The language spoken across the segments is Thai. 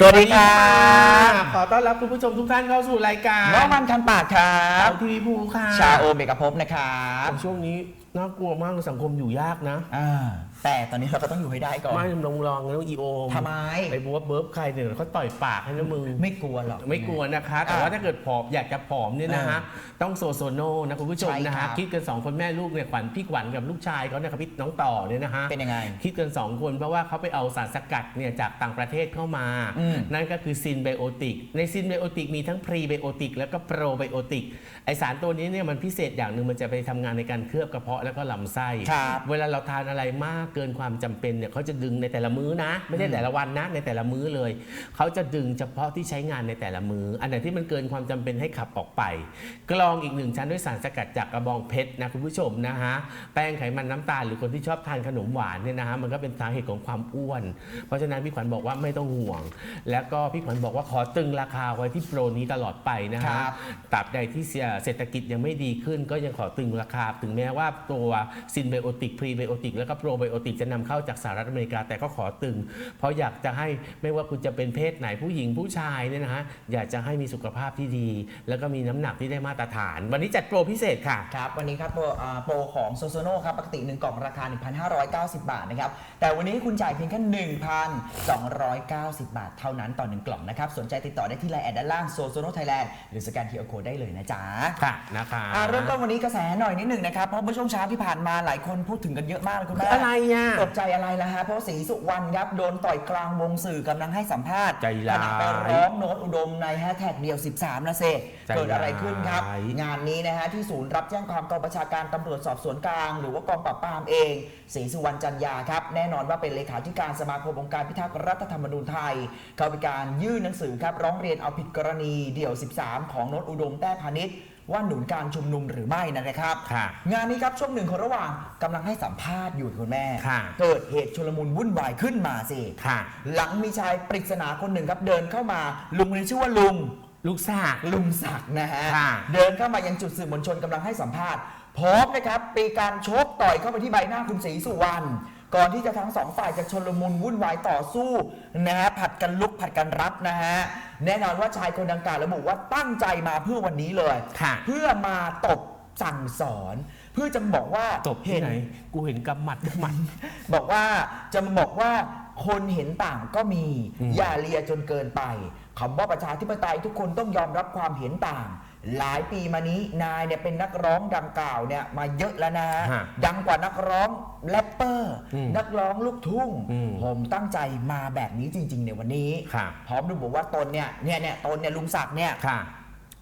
สวัสดีครับขอต้อนรับคุณผู้ชมทุกท่านเข้าสู่รายการน้องมันคันปากครัข่าบวทีวีภูค่ะชาโอเมกะภพนะครับช่วงนี้น่ากลัวมากเลยสังคมอยู่ยากนะอ่าแต่ตอนนี้เราก็ต้องอยู่ให้ได้ก่อน ไม่ลองลองแล้วอีโอมทำไม ไปบัวเบิร์บใครเนี่ยเขาต่อยปากให้นะมึง ไม่กลัวหรอก ไม่กลัวนะคะ แต่อ่าว่าถ้าเกิดผอมอยากจะผอมเนี่ยนะฮะ ต้องโซโซโนนะคุณผู้ชมใช่นะครัฮะ บ คิดกันสองคนแม่ลูกเนี่ยขวัญพี่ขวัญกับลูกชายเขาเนี่ยครับพี่น้องต่อเนี่ยนะฮะ เป็นยังไง คิดกัน 2 คนเพราะว่าเขาไปเอาสารสกัดเนี่ยจากต่างประเทศเข้ามา อืมนั่นก็คือซินไบโอติก ในซินไบโอติกมีทั้งพรีไบโอติกแล้วก็โปรไบโอติก ไอสารตัวนี้เนี่ยมันพิเศษอย่างหนึ่งมันจะไปทำงานในการเคลือบกระเพาะแล้วก็ลำไส้ ครับ เวลาเราทานอะไรมากเกินความจำเป็นเนี่ยเขาจะดึงในแต่ละมื้อนะ ไม่ใช่แต่ละวันนะในแต่ละมื้อเลย เขาจะดึงเฉพาะที่ใช้งานในแต่ละมื้อ อันไหนที่มันเกินความจำเป็นให้ขับออกไป กรองอีกหนึ่งชั้นด้วยสารสกัดจากกระบองเพชรนะคุณผู้ชมนะฮะแป้งไขมันน้ำตาลหรือคนที่ชอบทานขนมหวานเนี่ยนะฮะมันก็เป็นสาเหตุของความอ้วน เพราะฉะนั้นพี่ขวัญบอกว่าไม่ต้องห่วง แล้วก็พี่ขวัญบอกว่าขอตึงราคาไว้ที่โปรนี้ตลอดไปนะครัฮะบตราบใดที่เศรษฐกิจยังไม่ดีขึ้น ก็ยังขอตึงราคา ถึงแม้ว่าตัวซินไบโอติกพรีไบโอติกแล้วก็โปรไบโอติกจะนำเข้าจากสหรัฐอเมริกาแต่ก็ขอตึง เพราะอยากจะให้ไม่ว่าคุณจะเป็นเพศไหนผู้หญิงผู้ชายเนี่ยนะฮะอยากจะให้มีสุขภาพที่ดี แล้วก็มีน้ำหนักที่ได้มาตรฐาน วันนี้จัดโปรพิเศษค่ะครับวันนี้ครับโปรอ่าโปรของโซโซโนครับปกติ1กล่องราคา 1,590 บาทนะครับแต่วันนี้คุณจ่ายเพียงแค่1,290 บาท เท่านั้นต่อ 1 กล่องนะครับสนใจติดต่อได้ที่ไลน์แอดด้านล่างโซโซโนไทยแลนด์หรือสแกน QR Code ได้เลยนะจ๊ะค่ะนะคะอ่าเริ่มต้นวันนี้กระแสหน่อยนิดหนึ่งนะครับเพราะเมื่อช่วงเช้าที่ผ่านมาหลายคนพูดถึงกันเยอะมากเลยคุณแม่อะไรอะ ตกใจอะไรล่ะฮะ เพราะศรีสุวรรณครับ โดนต่อยกลางวงสื่อกำลังให้สัมภาษณ์ใจร้ายขณะไปร้องโน้ตอุดมในแฮชแท็กเดียว 13นะเซใจร้าย เกิดอะไรขึ้นครับ งานนี้นะฮะ ที่ศูนย์รับแจ้งความกองประชาการตำรวจสอบสวนกลาง หรือว่ากองปราบปรามเองศรีสุวรรณจันยาครับ แน่นอนว่าเป็นเลขาธิการสมาคมองค์การพิทักษ์รัฐธรรมนูญไทย เขามีการยื่นหนังสือครับร้องเรียนเอาผิดกรณีเดี่ยว 13 ของโน้ตอุดมแต้พาณิชย์ ว่าหนุนการชุมนุมหรือไม่นะครับ ค่ะงานนี้ครับช่วงหนึ่งของระหว่างกำลังให้สัมภาษณ์อยู่คุณแม่ ค่ะเกิดเหตุชุลมุนวุ่นวายขึ้นมาสิค่ะ หลังมีชายปริศนาคนหนึ่งครับเดินเข้ามา ลุงนี้ชื่อว่าลุง ลูกสากลุงศักดิ์นะฮะ ค่ะ เดินเข้ามายังจุดสื่อมวลชนกำลังให้สัมภาษณ์พร้อมนะครับปีการชกต่อยเข้าไปที่ใบหน้าคุณศรีสุวรรณก่อนที่จะทั้งสองฝ่ายจะชนลมุนวุ่นวายต่อสู้นะฮะผัดกันลุกผัดกันรับนะฮะ แน่นอนว่าชายคนดังกล่าวระบุว่าตั้งใจมาเพื่อวันนี้เลย ค่ะ เพื่อมาตบสั่งสอน เพื่อจะบอกว่าตบที่ไหน กูเห็นกำหมัดกำหมัด บอกว่าจะมาบอกว่าคนเห็นต่างก็มี อืมอย่าเลียจนเกินไป คำว่าประชาธิปไตยทุกคนต้องยอมรับความเห็นต่าง หลายปีมานี้นายเนี่ยเป็นนักร้องดังกล่าวเนี่ยมาเยอะแล้วนะฮะดังกว่านักร้องแรปเปอร์ อืมนักร้องลูกทุ่งอืมผมตั้งใจมาแบบนี้จริง ๆ ในวันนี้ค่ะพร้อมระบุว่าตนเนี่ยเนี่ยเนี่ยตนเนี่ยลุงศักดิ์เนี่ย ค่ะ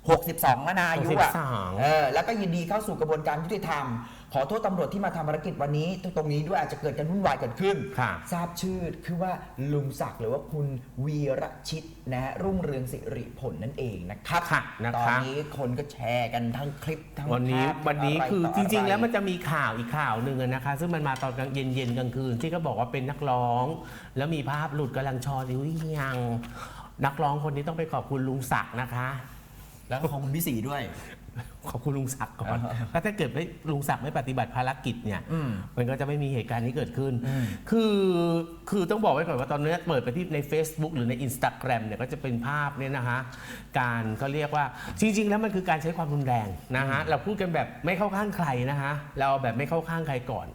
62แล้วนะอายุอะ62เออ แล้วก็ยินดีเข้าสู่กระบวนการยุติธรรม ขอโทษตำรวจที่มาทำภารกิจวันนี้ ตรงนี้ด้วยอาจจะเกิดการวุ่นวายเกิดขึ้น ค่ะทราบชื่อคือว่าลุงศักดิ์หรือว่าคุณวีรชิตนะฮะรุ่งเรืองสิริผลนั่นเองนะครับค่ะนะคะตอนนี้คนก็แชร์กันทั้งคลิปทั้งวันนี้ภาพวันนี้ะไคือต่จริงๆะไแล้วมันจะมีข่าวอีกข่าวหนึ่งอะนะคะ ซึ่งมันมาตอนกลางเย็นเย็นๆกลางคืน ที่เขาบอกว่าเป็นนักร้อง แล้วมีภาพหลุดกำลังชอนิ้วยัง นักร้องคนนี้ต้องไปขอบคุณลุงศักดิ์นะคะ แล้วก็ของคุณพี่สีด้วย ขอบคุณลุงศักดิ์ก่อนแล้วถ้าเกิดไม่ลุงศักดิ์ไม่ปฏิบัติภารกิจเนี่ยอืมมันก็จะไม่มีเหตุการณ์นี้เกิดขึ้นอืมคือคือต้องบอกไว้ก่อนว่าตอนนี้เปิดไปที่ใน Facebook หรือใน Instagram เนี่ยก็จะเป็นภาพเนี่ยนะฮะการก็เรียกว่าจริง ๆ แล้วมันคือการใช้ความรุนแรงนะฮะเราพูดกันแบบไม่เข้าข้างใครนะฮะเราเอาแบบไม่เข้าข้างใครก่อน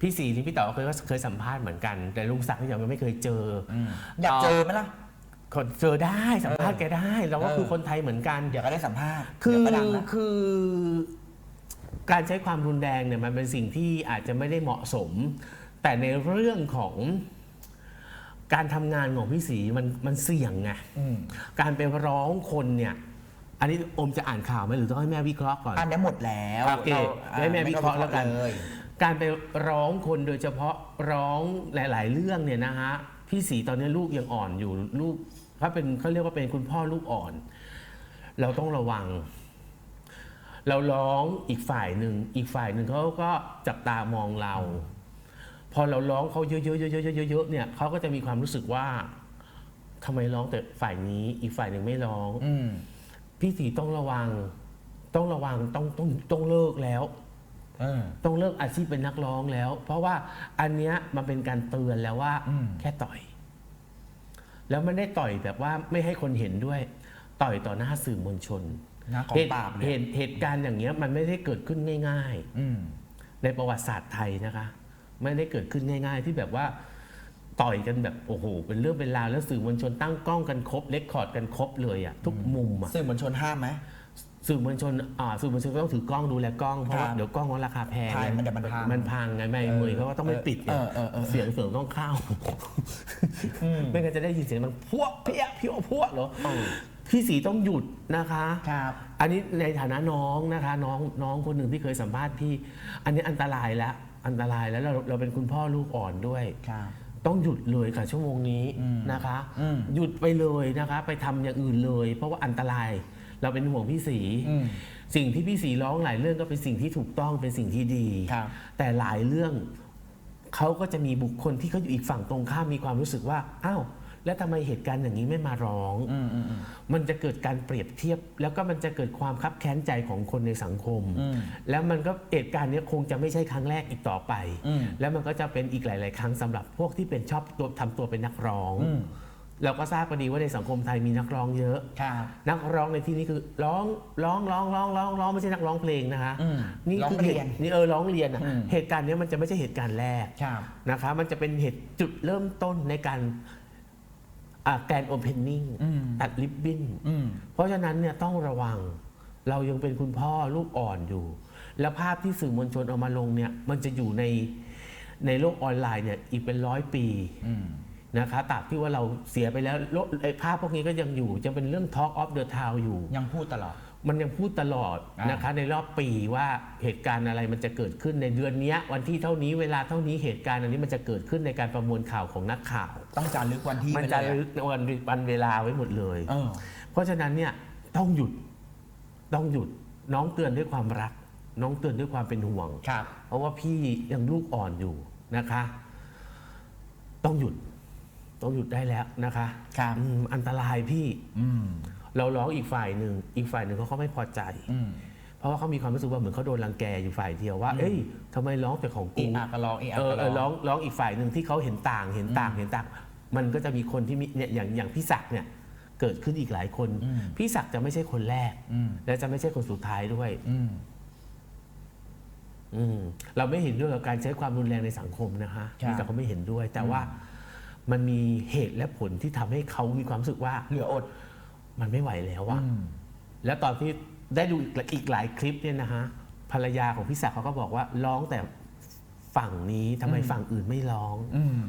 พี่สีนี่พี่ต่อเคยเคยสัมภาษณ์เหมือนกัน แต่ลุงศักดิ์นี่ยังไม่เคยเจอออยากเจอไหมล่ะคน เจอได้สัมภาษณ์แกได้เราก็คือคนไทยเหมือนกัน เดี๋ยวก็ได้สัมภาษณ์คือเดี๋ยวก็ดังนะคือการใช้ความรุนแรงเนี่ยมันเป็นสิ่งที่อาจจะไม่ได้เหมาะสม แต่ในเรื่องของการทำงานของพี่ศรีมันมันเสี่ยงไงการไปร้องคนเนี่ย อันนี้อมจะอ่านข่าวไหมหรือต้องให้แม่วิเคราะห์ก่อนอันนี้หมดแล้วโอเคให้แม่วิเคราะห์แล้วกันการไปร้องคนโดยเฉพาะร้องหลาย ๆ เรื่องเนี่ยนะฮะ พี่สีตอนนี้ลูกยังอ่อนอยู่ลูกเขาเป็นเขาเรียกว่าเป็นคุณพ่อลูกอ่อน เราต้องระวัง เราร้องอีกฝ่ายหนึ่งอีกฝ่ายหนึ่งเขาก็จับตามองเรา พอเราร้องเขาเยอะๆเยอะๆเยอะๆเนี่ยเขาก็จะมีความรู้สึกว่าทำไมร้องแต่ฝ่ายนี้ อีกฝ่ายหนึ่งไม่ร้อง อืม พี่สีต้องระวัง ต้องระวังต้องต้องต้องเลิกแล้วเออ ต้องเลิกอาชีพเป็นนักร้องแล้ว เพราะว่าอันเนี้ยมันเป็นการเตือนแล้วว่าอืมแค่ต่อย แล้วมันได้ต่อยแบบว่าไม่ให้คนเห็นด้วย ต่อยต่อหน้าสื่อมวลชนนะของเหตุปราบเหเนี่ยตุเหตุการณ์อย่างเงี้ยมันไม่ได้เกิดขึ้นง่ายอืมๆในประวัติศาสตร์ไทยนะคะ ไม่ได้เกิดขึ้นง่าย ๆ ที่แบบว่าต่อยกันแบบโอ้โห เป็นเรื่องเป็นราวแล้วสื่อมวลชนตั้งกล้องกันครบเลคคอร์ดกันครบเลยอะทุกมุมอะสื่อมวลชนห้ามไหม สื่อมวลชนอ่าสื่อมวลชนก็ต้องถือกล้องดูแลกล้องเพราะว่าครับเดี๋ยวกล้องมันราคาแพงใช่ไงมันเดี๋ยวมันพังมันพังไงไม่มือเขาก็ต้องไม่ปิดไงเออเออเออเสียงเสริมต้องเข้าไม่งั้นจะได้ยินเสียงมันพวกเพี้ยเพี้ยพวกเหรอพี่สีต้องหยุดนะคะ ครับ อันนี้ในฐานะน้องนะคะ น้องน้องคนหนึ่งที่เคยสัมภาษณ์พี่ อันนี้อันตรายแล้วอันตรายแล้วเราเราเป็นคุณพ่อลูกอ่อนด้วย ครับ ต้องหยุดเลยค่ะชั่วโมงนี้อืมนะคะ อืม หยุดไปเลยนะคะ ไปทำอย่างอื่นเลย เพราะว่าอันตราย เราเป็นห่วงพี่สีอืมสิ่งที่พี่สีร้องหลายเรื่องก็เป็นสิ่งที่ถูกต้องเป็นสิ่งที่ดีครับแต่หลายเรื่องเขาก็จะมีบุคคลที่เขาอยู่อีกฝั่งตรงข้ามมีความรู้สึกว่าอ้าวแล้วทำไมเหตุการณ์อย่างนี้ไม่มาร้องอืมอืมอืมมันจะเกิดการเปรียบเทียบ แล้วก็มันจะเกิดความคับแค้นใจของคนในสังคมอืมแล้วมันก็เหตุการณ์เนี้ยคงจะไม่ใช่ครั้งแรกอีกต่อไปอืมแล้วมันก็จะเป็นอีกหลาย ๆ ครั้งสำหรับพวกที่เป็นชอบตัวทำตัวเป็นนักร้องอืม เราก็ทราบกันดีว่าในสังคมไทยมีนักร้องเยอะ ครับนักร้องในที่นี้คือร้องร้องร้องร้องร้องร้องไม่ใช่นักร้องเพลงนะคะอืมนี่ร้องคือเรียนหตุนี่เออร้องเรียนอะอืม เหตุการณ์เนี้ยมันจะไม่ใช่เหตุการณ์แรกครับ นะคะ มันจะเป็นเหตุจุดเริ่มต้นในการแกนโอเพนนิ่งอืม ตัดลิบบิ้น อืม เพราะฉะนั้นเนี่ยต้องระวังเรายังเป็นคุณพ่อลูกอ่อนอยู่ แล้วภาพที่สื่อมวลชนเอามาลงเนี่ยมันจะอยู่ในในโลกออนไลน์เนี่ยอีกเป็นร้อยปี อืม นะคะตราบที่ว่าเราเสียไปแล้วโลกไอ้ภาพพวกนี้ก็ยังอยู่จะเป็นเรื่อง Talk of the Town อยู่ ยังพูดตลอด มันยังพูดตลอดอ่าน นะคะในรอบปีว่าเหตุการณ์อะไรมันจะเกิดขึ้นในเดือนเนี้ยวันที่เท่านี้เวลาเท่านี้เหตุการณ์อันนี้มันจะเกิดขึ้นในการประมวลข่าวของนักข่าว ต้องจารึกวันที่มันไปจะเลยลึกวันวันเวลาไว้หมดเลย เออ เพราะฉะนั้นเนี่ยต้องหยุดต้องหยุดน้องเตือนด้วยความรัก น้องเตือนด้วยความเป็นห่วง ครับ เพราะว่าพี่ยังลูกอ่อนอยู่นะคะ ต้องหยุด ต้องหยุดได้แล้วนะคะครับอืมอันตรายพี่ อืมเราร้องอีกฝ่ายหนึ่ง อีกฝ่ายหนึ่งเขาก็ไม่พอใจ อืมเพราะว่าเขามีความรู้สึกว่าเหมือนเขาโดนรังแกอยู่ฝ่ายเดียวว่า เอ้ยทำไมร้องแต่ของอีกูอากก็ร้องอีอาเออก็เอร้อร้ออง งร้องอีกฝ่ายหนึ่งที่เขาเห็นต่างเห็นต่างเห็นต่าง มันก็จะมีคนที่มีเนี่ยอย่างอย่างพี่ศักดิ์เนี่ยเกิดขึ้นอีกหลายคน อืม พี่ศักดิ์จะไม่ใช่คนแรก อืมและจะไม่ใช่คนสุดท้ายด้วย อืมอืมเราไม่เห็นด้วยกับการใช้ความรุนแรงในสังคมนะคะครับแต่เขาไม่เห็นด้วย แต่ว่า มันมีเหตุและผลที่ทำให้เขามีความรู้สึกว่าเหลืออด มันไม่ไหวแล้วอะอืมแล้วตอนที่ได้ดูอีกอีกหลายคลิปเนี่ยนะฮะภรรยาของพี่ศักดิ์เขาก็บอกว่าร้องแต่ฝั่งนี้ทำไมอืมฝั่งอื่นไม่ร้องอืม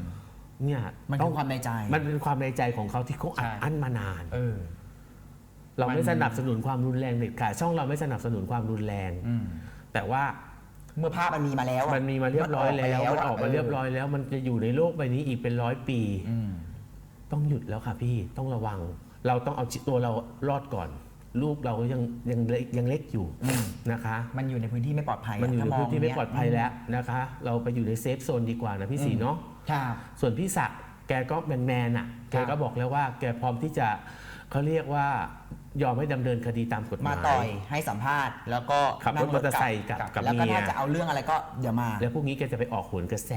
เนี่ยมันต้คือองความในใจ มันเป็นความในใจของเขาที่เขาอัดใช่อั้นมานานเออเราไม่มันสนับสนุนความรุนแรงเด็ดขาดช่องเราไม่สนับสนุนความรุนแรงอืมแต่ว่า เมื่อภาพมันมีมาแล้วอะมันมีมาเรียบร้อยแล้ว มัมันนออออกกมามาเรียบแล้วร้อยแล้ว มันจะอยู่ในโลกใบนี้อีกเป็นร้อยปี อืม ต้องหยุดแล้วค่ะพี่ต้องระวัง เราต้องเอาตัวเรารอดก่อน ลูกเรายังยังเล็กยังเล็กอยู่อืม นะคะ มันอยู่ในพื้นที่ไม่ปลอดภัยะมันอยู่ในถ้ามงพื้นที่ไม่เยปลอดภัยแล้วนะคะ เราไปอยู่ในเซฟโซนดีกว่านะพี่สีเนาะ ครับ ส่วนพี่ศักดิ์แกก็แมนแมนๆอะ แกก็บอกแล้วว่า แกพร้อมที่จะเขาเรียกว่า ยอมให้ดำเนินคดีตามกฎหมามายต่อยให้สัมภาษณ์ แล้วก็ขับรถมอเตอร์ไซค์กับกับแล้วก็เมีย ถ้าจะเอาเรื่องอะไรก็อย่ามาแล้วพวกนี้แกจะไปออกโหนกระแส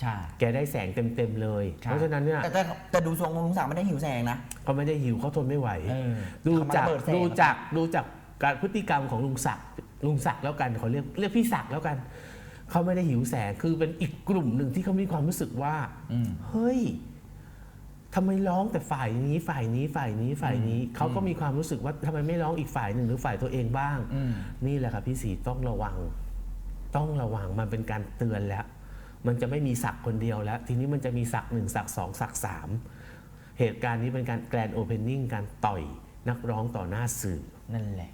ใช่แกได้แสงเต็มๆเลย เพราะฉะนั้นเนี่ยแต่แต่แต่ดูทรงของลุงศักดิ์ไม่ได้หิวแสงนะก็ไม่ได้หิวเขาทนไม่ไหว เออดูจากเขามาระเบิดแสง ดูจากดูจากการพฤติกรรมของลุงศักดิ์ลุงศักดิ์แล้วกันเขาเรียกเรียกพี่ศักดิ์แล้วกัน เขาไม่ได้หิวแสงคือเป็นอีกกลุ่มหนึ่งที่เขามีความรู้สึกว่า อืม เฮ้ย ทำไมร้องแต่ฝ่ายนี้ฝ่ายนี้ฝ่ายนี้ฝ่ายนี้เขาก็มีความรู้สึกว่าทำไมไม่ร้องอีกฝ่ายหนึ่งหรือฝ่ายตัวเองบ้างอืมนี่แหละครับพี่สีต้องระวัง ต้องระวังมันเป็นการเตือนแล้ว มันจะไม่มีศักดิ์คนเดียวแล้ว ทีนี้มันจะมีศักดิ์หนึ่งศักดิ์สองศักดิ์สามเหตุการณ์นี้เป็นการแกรนโอเพนนิ่งการต่อยนักร้องต่อหน้าสื่อนั่นแหละ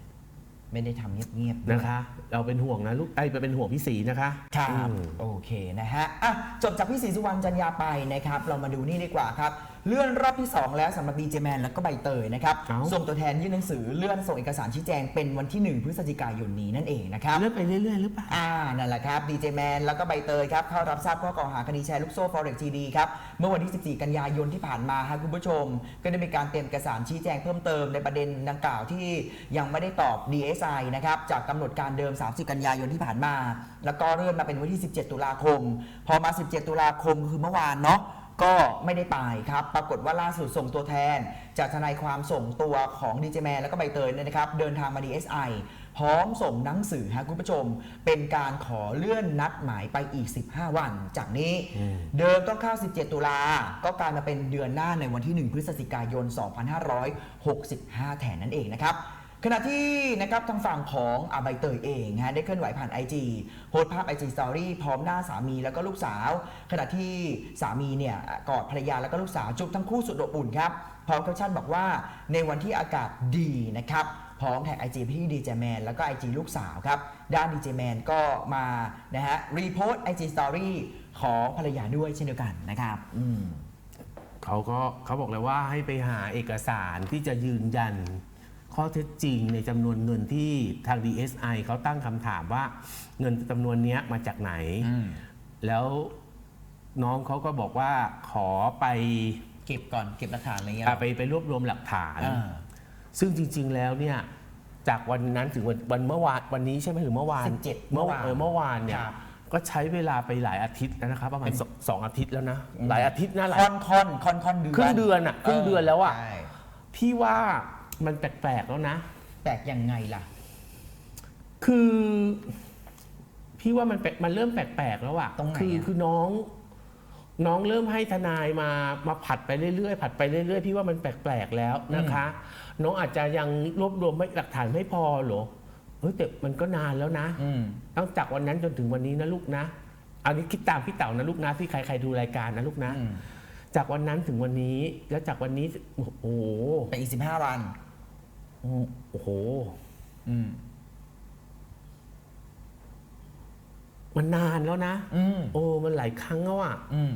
ไม่ได้ทำเงียบๆนะคะ เราเป็นห่วงนะลูกไอ้ยเป็นห่วงพี่สีนะคะครับอืม โอเคนะฮะอะจบจากพี่ศรีสุวรรณจันยาไปนะครับ เรามาดูนี่ดีกว่าครับ เลื่อนรอบที่ 2 แล้วสำหรับดีเจแมนแล้วก็ใบเตยนะครับเอ้า ส่งตัวแทนยื่นหนังสือเลื่อนส่งเอกสารชี้แจงเป็นวันที่ 1 พฤศจิกายนนี้นั่นเองนะครับ เลื่อนไปเรื่อยๆหรือเปล่า อ่า นั่นแหละครับ ดีเจแมน แล้วก็ใบเตยครับ เข้ารับทราบข้อกล่าวหาคดีแชร์ลูกโซ่ Forex GD ครับ เมื่อวันที่ 14 กันยายนที่ผ่านมาครับคุณผู้ชม ก็ได้มีการเตรียมเอกสารชี้แจงเพิ่มเติมในประเด็นดังกล่าวที่ยังไม่ได้ตอบ DSI นะครับ จากกำหนดการเดิม 30 กันยายนที่ผ่านมา แล้วก็เลื่อนมาเป็นวันที่ 17 ตุลาคม พอมา 17 ตุลาคมคือเมื่อวานเนาะ ก็ไม่ได้ไปครับ ปรากฏว่าล่าสุดส่งตัวแทน จากทนายความส่งตัวของดีเจแมนแล้วก็ใบเตยเนี่ยนะครับ เดินทางมา DSI พร้อมส่งหนังสือฮะคุณผู้ชม เป็นการขอเลื่อนนัดหมายไปอีก 15 วัน จากนี้อืมเดิมต้องเข้า 17 ตุลา ก็กลายมาเป็นเดือนหน้าในวันที่ 1 พฤศจิกายน 2565 แทนนั่นเองนะครับ ขณะที่นะครับทางฝั่งของอาใบเตยเองฮะได้เคลื่อนไหวผ่าน IG โพสต์ภาพ IG Story พร้อมหน้าสามีแล้วก็ลูกสาว ขณะที่สามีเนี่ยกอดภรรยาแล้วก็ลูกสาวจุบทั้งคู่สุดอบอุ่นครับพร้อมแคปชั่นบอกว่าในวันที่อากาศดีนะครับพร้อมแท็กไอจีพี่ดีเจแมนแล้วก็ไอจีลูกสาวครับ ด้านดีเจแมนก็มานะฮะรีโพสไอจีสตอรี่ของภรรยาด้วยเช่นเดียวกันนะครับอืมเขาก็เขาบอกเลยว่าให้ไปหาเอกสารที่จะยืนยัน ข้อเท็จจริงในจำนวนเงินที่ทาง DSI เขาตั้งคำถามว่าเงินจำนวนเนี้ยมาจากไหน แล้วน้องเขาก็บอกว่าขอไปเก็บก่อนเก็บหลักฐานอะไรเงี้ยอะไปไปรวบรวมหลักฐานอ่าซึ่งจริง ๆแล้วเนี่ยจากวันนั้นถึงวันวันเมื่อวานวันนี้ใช่ไหมหรือเมื่อวาน17เมื่อเมื่อวานเออเมื่อวานเนี่ยครับก็ใช้เวลาไปหลายอาทิตย์แล้วนะครับประมาณเป็นสองสองอาทิตย์แล้วนะหลายอาทิตย์นะหลายคอนคอนคอนคอนเดือนครึ่งเดือนอะครึ่งเดือนแล้วอะใช่พี่ว่า มันแปลกๆแล้วนะ แปลกยังไงล่ะ คือพี่ว่ามันแปลกมันเริ่มแปลกๆแล้วอะตรงไหนอะ คือคือน้อง น้องเริ่มให้ทนายมามาผัดไปเรื่อยๆผัดไปเรื่อยๆพี่ว่ามันแปลกๆแล้วนะคะ น้องอาจจะยังรวบรวมไม่หลักฐานไม่พอเหรอเฮ้ยแต่มันก็นานแล้วนะ อืม ตั้งจากวันนั้นจนถึงวันนี้นะลูกนะ อันนี้คิดตามพี่เต๋านะลูกนะที่ใครใครดูรายการนะลูกนะ อืม จากวันนั้นถึงวันนี้ แล้วจากวันนี้โอ้โห ไปอีกสิบห้าวัน โอ้โห อืม มันนานแล้วนะ อืม โอ้ มันหลายครั้งแล้วอะอืม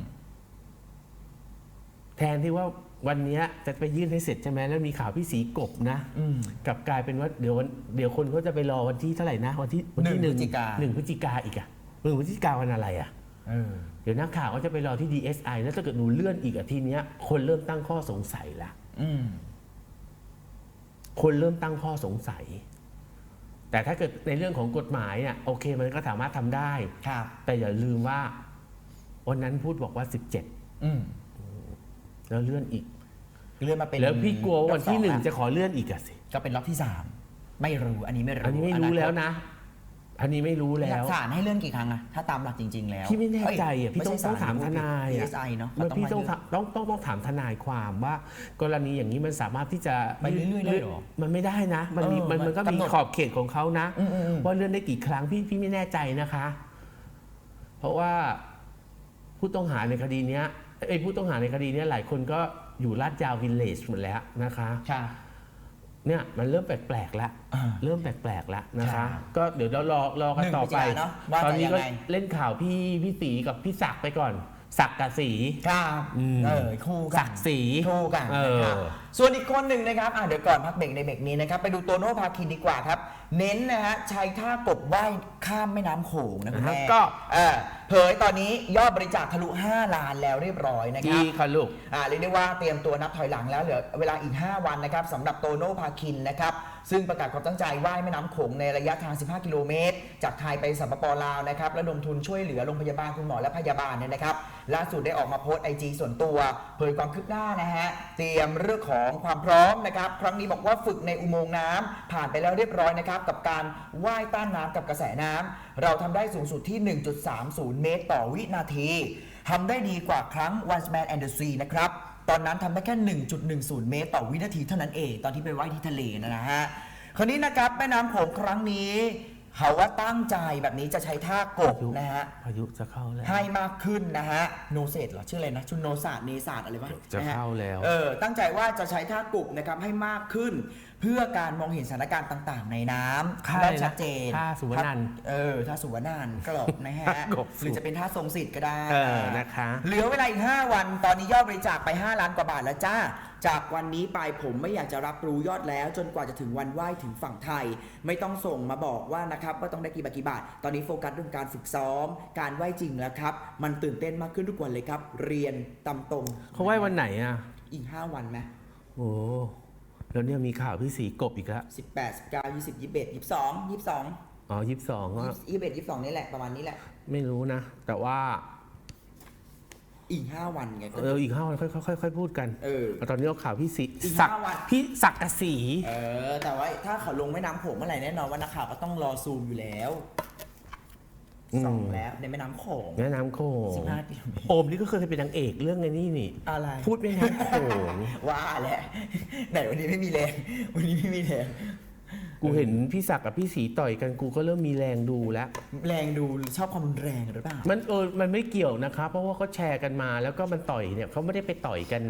แทนที่ว่าวันเนี้ยจะไปยื่นให้เสร็จใช่ไหมแล้วมีข่าวพี่สีกบนะ อืม กลับกลายเป็นว่าเดี๋ยววันเดี๋ยวคนเขาจะไปรอวันที่เท่าไหร่นะ วันที่วันที่หนึ่งพฤศจิกา หนึ่งพฤศจิกาอีกอะหนึ่งพฤศจิกาวันอะไรอะเออ เดี๋ยวนักข่าวก็จะไปรอที่ DSI แล้วถ้าเกิดหนูเลื่อนอีกอาทีเนี้ยคนเริ่มตั้งข้อสงสัยละ อืม คนเริ่มตั้งข้อสงสัย แต่ถ้าเกิดในเรื่องของกฎหมายอะโอเคมันก็สามารถทำได้ ครับ แต่อย่าลืมว่าวันนั้นพูดบอกว่าอืม17แล้วเลื่อนอีก เลื่อนมาเป็นแล้วพี่กลัวว่าวันที่หนึ่งรอบสอจะขอเลื่อนอีกอะสิ ก็เป็นรอบที่สามไม่รู้อันนี้ไม่รู้อันนี้ไม่รู้แล้วนะ อันนี้ไม่รู้หแล้ลัวกฐานให้เลื่อนกี่ครั้งอะถ้าตามหลักจริง ๆ แล้วพี่ไม่แน่ใจอะเยพี่ต้องไใช่ต้องถามศทนายอะ DSI เนาะเมื่อพี่ต้องมาถามต้องต้องต้องถามทนายความว่า กรณีอย่างนี้มันสามารถที่จะไปเรื่อยๆได้เหรอมันไม่ได้นะ มันมีเออมันมันก็กำมีหนดขอบเขตของเขานะอืมอืมอืมว่าเลื่อนได้กี่ครั้งพี่พี่ไม่แน่ใจนะคะ เพราะว่าผู้ต้องหาในคดีเนี้ยไอ้ยผู้ต้องหาในคดีเนี้ยหลายคนก็อยู่ลาดยาววิลเลจหมดแล้วนะคะค่ะ เนี่ยมันเริ่มแปลกๆแล้วอ่าเริ่มแปลกๆแล้วนะคะครับก็เดี๋ยวเรารอรอกันต่อไป หนึ่งพฤศจิกาเนอะว่าตอนนี้ก็จะยังไง เล่นข่าวพี่พี่สีกับพี่ศักดิ์ไปก่อน ศักดิ์กับสี ครับอืมเออคู่กัศันกดิ์ศรีคู่กันเอนะครับอส่วนอีกคนหนึ่งนะครับอะเดี๋ยวก่อนพักเบรกในเบรกนี้นะครับ ไปดูโตโน่พาคินดีกว่าครับ เน้นนะฮะใช้ท่ากบว่ายข้ามแม่น้ำโขงนะคุณแม่ก็เออเผยตอนนี้ยอดบริจาคทะลุ 5 ล้านแล้วเรียบร้อยนะคดีรับ ค่ะลูก อ่าเรียกได้ว่าเตรียมตัวนับถอยหลังแล้วเหลือเวลาอีก 5 วันนะครับสำหรับโตโน่พาคินนะครับ ซึ่งประกาศความตั้งใจว่ายแม่น้ำโขงในระยะทาง 15 กิโลเมตร จากไทยไปสปปลาวนะครับระดมทุนช่วยเหลือโรงพยาบาลคุณหมอและพยาบาลเนี่ยนะครับล่าสุดได้ออกมาโพสต์ไอจีส่วนตัว เผยความคืบหน้านะฮะเตรียมเรื่องของความพร้อมนะครับครั้งนี้บอกว่าฝึกในอุโมงค์น้ำผ่านไปแล้วเรียบร้อยนะครับกับการว่ายต้านน้ำกับกระแสน้ำเราทำได้สูงสุดที่ 1.30 เมตรต่อวินาทีทำได้ดีกว่าครั้ง One Man and the Sea นะครับตอนนั้นทำได้แค่ 1.10 เมตร ต่อวินาทีเท่านั้นเอง ตอนที่ไปว่ายที่ทะเลนะฮะ คราวนี้นะครับแม่น้ำโขงครั้งนี้ เขาว่าตั้งใจแบบนี้จะใช้ท่ากบนะฮะ พายุจะเข้าแล้ว ให้มากขึ้นนะฮะ โนเซตเหรอชื่ออะไรนะชุนโนศาสตร์เนศาสตร์อะไรวะจะนฮเข้าแล้วเออตั้งใจว่าจะใช้ท่ากบนะครับให้มากขึ้น เพื่อการมองเห็นสถานการณ์ต่างๆ ในน้ำค่าได้อะไรนะชัดเจนท่าสุวรรณันท์เออท่าสุวรรณันท์กรอบนะฮะท่ากบหรือจะเป็นท่าทรงสิทธิ์ก็ได้เออนะคะ เหลือเวลาอีก 5 วัน ตอนนี้ยอดบริจาคไป 5 ล้านกว่าบาทแล้วจ้า จากวันนี้ไปผมไม่อยากจะรับรู้ยอดแล้ว จนกว่าจะถึงวันไหว้ถึงฝั่งไทย ไม่ต้องส่งมาบอกว่านะครับว่าต้องได้กี่บาทกี่บาท ตอนนี้โฟกัสเรื่องการฝึกซ้อม การไหว้จริงแล้วครับ มันตื่นเต้นมากขึ้นทุกวันเลยครับ เรียนตำตรงเขาไหว้วันไหนอะ อีก 5 วันไหมโอ้แล้วเนี่ยมีข่าวพี่สีกบอีกแล้วสิบแปดสิบเก้ายี่สิบยี่สิบเอ็ดยี่สิบสองยี่สิบสองอ๋อยี่สิบสองก็ยี่สิบเอ็ดยี่สิบสองนี่แหละประมาณนี้แหละ ไม่รู้นะ แต่ว่า อีกห้าวันไงก็ เอออีกห้าวันค่อยค่อยค่อยพูดกันเออตอนนี้เอาข่าวพี่สีอีกศักห้าดิ์วัน พี่ศักดิ์กสีเออ แต่ว่าถ้าเขาลงแม่น้ำโขงเมื่อไหร่แน่นอนว่านักข่าวก็ต้องรอซูมอยู่แล้วส่องแล้วในแม่น้ำโขงแม่น้ำโขงสิบห้ากิโลเมตรโอมนี่ก็เคยเป็นนางเอกเรื่องไอ้นี่นี่ อะไรพูดแม่น้ำโขง ว่าแหละ ไหนวันนี้ไม่มีแรงวันนี้ไม่มีแรง กูเห็นพี่ศักดิ์กับพี่สีต่อยกันกูก็เริ่มมีแรงดูแล้ว แรงดูชอบความรุนแรงหรือเปล่า มันเออ มันไม่เกี่ยวนะครับเพราะว่าเขาแชร์กันมาแล้วก็มันต่อยเนี่ยเขาไม่ได้ไปต่อยกัน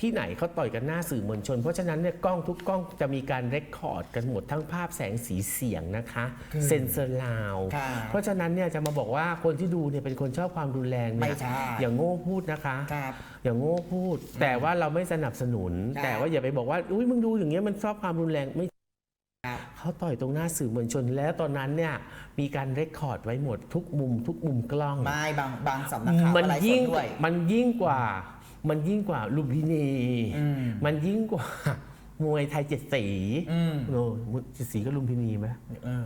ที่ไหนเขาต่อยกันหน้าสื่อมวลชน เพราะฉะนั้นเนี่ยกล้องทุกกล้องจะมีการเรคคอร์ดกันหมดทั้งภาพแสงสีเสียงนะคะคือเซนเซอร์ลาว ค่ะเพราะฉะนั้นเนี่ยจะมาบอกว่าคนที่ดูเนี่ยเป็นคนชอบความรุนแรงเนี่ไม่ยใช่ อย่างโง่พูดนะคะ ครับ อย่างโง่พูด แต่ว่าเราไม่สนับสนุน ครับแต่ว่าอย่าไปบอกว่า อุ้ยมึงดูอย่างเงี้ยมันชอบความรุนแรงไม่ครับ เขาต่อยตรงหน้าสื่อมวลชนแล้วตอนนั้นเนี่ยมีการเรคคอร์ดไว้หมดทุกมุม ทุกมุมกล้อง ไม่บางบางสำนักข่าวมันอะไรสยิ่งดด้วย มันยิ่งกว่า มันยิ่งกว่าลุมพินี อืม มันยิ่งกว่า มวยไทยเจ็ดสีอืมโอ้เจ็ดสีก็ลุมพินีไหม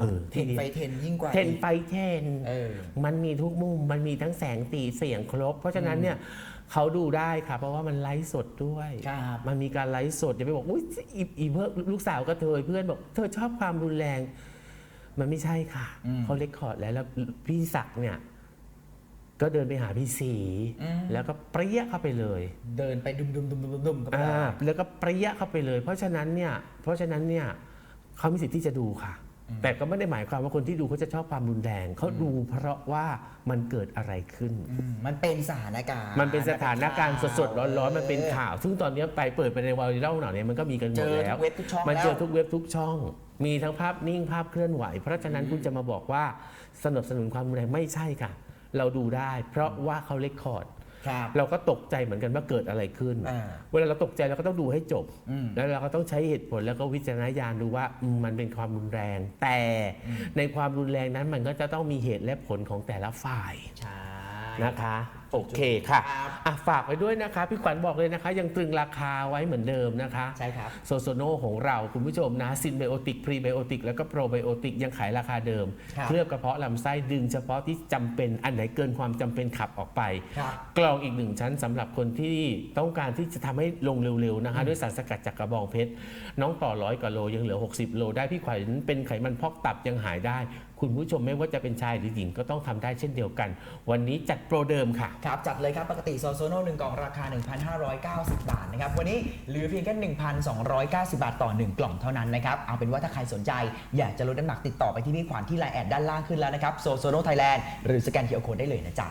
เออเทนไฟเทนยิ่งกว่าเทนอีกไปเทน เออ มันมีทุกมุม มันมีทั้งแสงตีเสียงครบ เพราะฉะนั้นเนี่ย เขาดูได้ค่ะ เพราะว่ามันไลฟ์สดด้วยครับมันมีการไลฟ์สดอย่าไปบอกอุ้ยอีอีเพื่อนลูกสาวก็เธอเพื่อนบอกเธอชอบความรุนแรง มันไม่ใช่ค่ะอืม เขาเลคคอร์ดแล้วแล้วพี่ศักดิ์เนี่ย ก็เดินไปหาพี่สีอืมแล้วก็เปรี้ยเข้าไปเลย เดินไปดุมดุมดุมดุมดุมกับอ่าแล้วก็เปรี้ยเข้าไปเลย เพราะฉะนั้นเนี่ย เพราะฉะนั้นเนี่ยเขามีสิทธิ์ที่จะดูค่ะ แต่ก็ไม่ได้หมายความว่าคนที่ดูเขาจะชอบความรุนแรงเขาดูเพราะว่ามันเกิดอะไรขึ้น อืมมันเป็นสถานการณ์มันเป็นสถานการณ์สดๆร้อนๆมันเป็นออข่าว ซึ่งตอนนี้ไปเปิดไปในวอลลุ่มหน่อยเนี่ยมันก็มีกันหมเจดอแล้ทุว กเว็บทุกช่องมันแล้วเจอทุกเว็บทุกช่อง มีทั้งภาพนิ่งภาพเคลื่อนไหว เพราะฉะนั้นคุณจะมาบอกว่าสนับสนุนความรุนแรงไม่ใช่ค่ะ เราดูได้ เพราะว่าเขาเลคคอร์ด ครับเราก็ตกใจเหมือนกันว่าเกิดอะไรขึ้น อ่าเวลาเราตกใจเราก็ต้องดูให้จบ อืม แล้วเราก็ต้องใช้เหตุผลแล้วก็วิจารณญาณดูว่าอืมมันเป็นความรุนแรง แต่ในความรุนแรงนั้นมันก็จะต้องมีเหตุและผลของแต่ละฝ่ายใช่ นะคะ โอเคค่ะครับอะฝากไว้ด้วยนะคะ พี่ขวัญบอกเลยนะคะ ยังตรึงราคาไว้เหมือนเดิมนะคะใช่ครับ โซโซโนของเราคุณผู้ชมนะซินไบโอติก พรีไบโอติก แล้วก็โปรไบโอติก ยังขายราคาเดิม ครับเคลือบกระเพาะลำไส้ดึงเฉพาะที่จำเป็นอันไหนเกินความจำเป็นขับออกไป ครับกรองอีกหนึ่งชั้นสำหรับคนที่ต้องการที่จะทำให้ลงเร็วๆนะคะ ด้วยสารสกัดจากกระบองเพชรน้องต่อร้อยกว่าโลยังเหลือ 60 โลได้พี่ขวัญเป็นไขมันพอกตับยังหายได้ คุณผู้ชมไม่ว่าจะเป็นชายหรือหญิงก็ต้องทำได้เช่นเดียวกัน วันนี้จัดโปรเดิมค่ะ ครับ จัดเลยครับ ปกติโซโซโน่หนึ่งกล่องราคา 1,590 บาทนะครับ วันนี้เหลือเพียงแค่ 1,290 บาทต่อ 1 กล่องเท่านั้นนะครับ เอาเป็นว่าถ้าใครสนใจ อยากจะลดน้ำหนักติดต่อไปที่พี่ขวัญที่ไลน์แอดด้านล่างขึ้นแล้วนะครับโซโซโน่ไทยแลนด์หรือสแกนเคอร์โคดได้เลยนะจ๊ะ